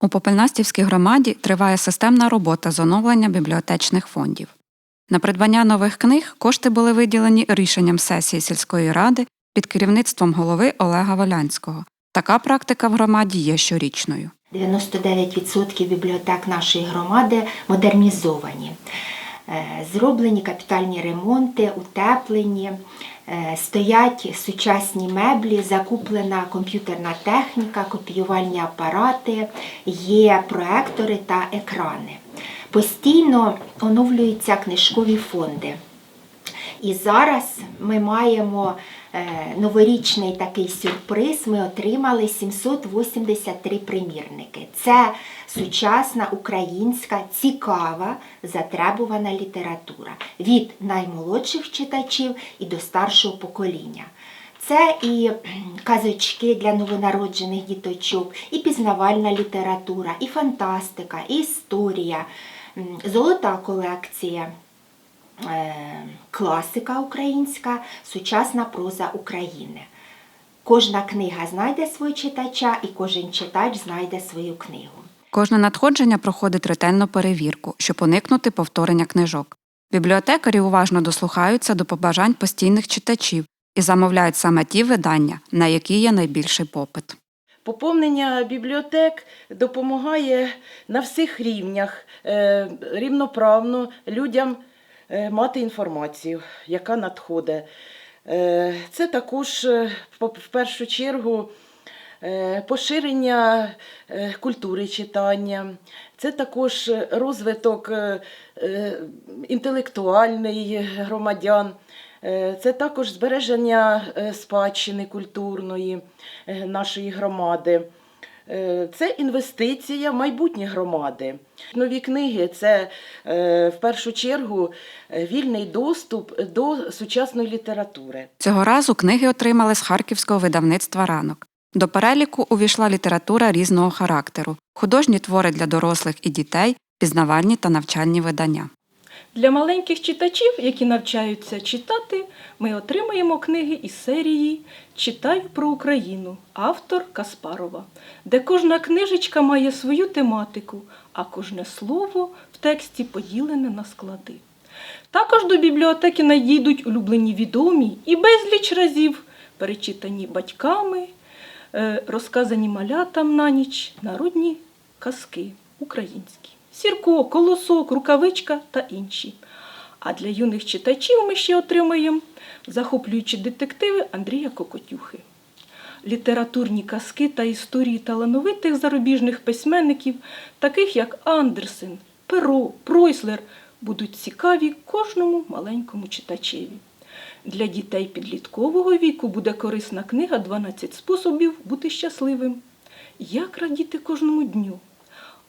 У Попельнастівській громаді триває системна робота з оновлення бібліотечних фондів. На придбання нових книг кошти були виділені рішенням сесії сільської ради під керівництвом голови Олега Волянського. Така практика в громаді є щорічною. 99% бібліотек нашої громади модернізовані. Е, Зроблені капітальні ремонти, утеплені, е, стоять сучасні меблі, закуплена комп'ютерна техніка, копіювальні апарати, є проектори та екрани. Постійно оновлюються книжкові фонди. І зараз ми маємо е, новорічний такий сюрприз. Ми отримали 783 примірники. Це сучасна українська, цікава, затребувана література від наймолодших читачів і до старшого покоління. Це і казочки для новонароджених діточок, і пізнавальна література, і фантастика, і історія, золота колекція класика українська, сучасна проза України. Кожна книга знайде свого читача, і кожен читач знайде свою книгу. Кожне надходження проходить ретельну перевірку, щоб уникнути повторення книжок. Бібліотекарі уважно дослухаються до побажань постійних читачів і замовляють саме ті видання, на які є найбільший попит. Поповнення бібліотек допомагає на всіх рівнях е, рівноправно людям е, мати інформацію, яка надходить. Е, Це також е, в першу чергу е, поширення е, культури читання, це також розвиток е, е, інтелектуальний громадян. Е, Це також збереження е, спадщини культурної е, нашої громади. Е, Це інвестиція в майбутнє громади. Нові книги це е, в першу чергу е, вільний доступ до сучасної літератури. Цього разу книги отримали з харківського видавництва ранок. До переліку увійшла література різного характеру, художні твори для дорослих і дітей, пізнавальні та навчальні видання. Для маленьких читачів, які навчаються читати, ми отримаємо книги із серії Читаю про Україну, автор Каспарова, де кожна книжечка має свою тематику, а кожне слово в тексті поділене на склади. Також до бібліотеки надійдуть улюблені відомі і безліч разів перечитані батьками, е, розказані малятам на ніч народні казки українські. Сірко, колосок, рукавичка та інші. А для юних читачів ми ще отримаємо захоплюючі детективи Андрія Кокотюхи. Літературні казки та історії талановитих зарубіжних письменників, таких як Андерсен, Перо, Пройслер, будуть цікаві кожному маленькому читачеві. Для дітей підліткового віку буде корисна книга «12 способів бути щасливим. Як радіти кожному дню?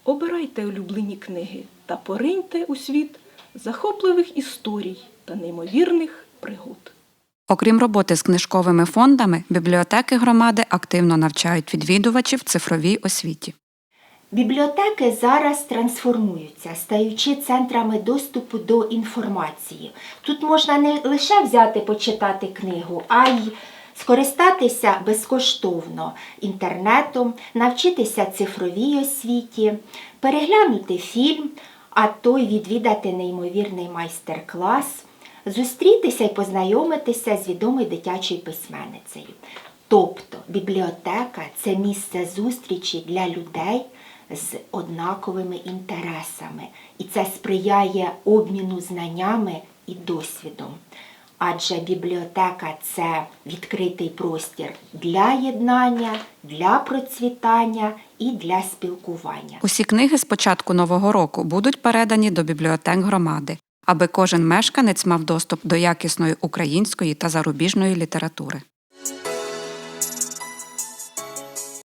Обирайте улюблені книги та пориньте у світ захопливих історій та неймовірних пригод. Окрім роботи з книжковими фондами, бібліотеки громади активно навчають відвідувачів цифровій освіті. Бібліотеки зараз трансформуються, стаючи центрами доступу до інформації. Тут можна не лише взяти почитати книгу, а й скористатися безкоштовно інтернетом, навчитися цифровій освіті, переглянути фільм, а то й відвідати неймовірний майстер-клас, зустрітися і познайомитися з відомою дитячою письменницею. Тобто бібліотека це місце зустрічі для людей з однаковими інтересами, і це сприяє обміну знаннями і досвідом. Адже бібліотека це відкритий простір для єднання, для процвітання і для спілкування. Усі книги з початку нового року будуть передані до бібліотек громади, аби кожен мешканець мав доступ до якісної української та зарубіжної літератури.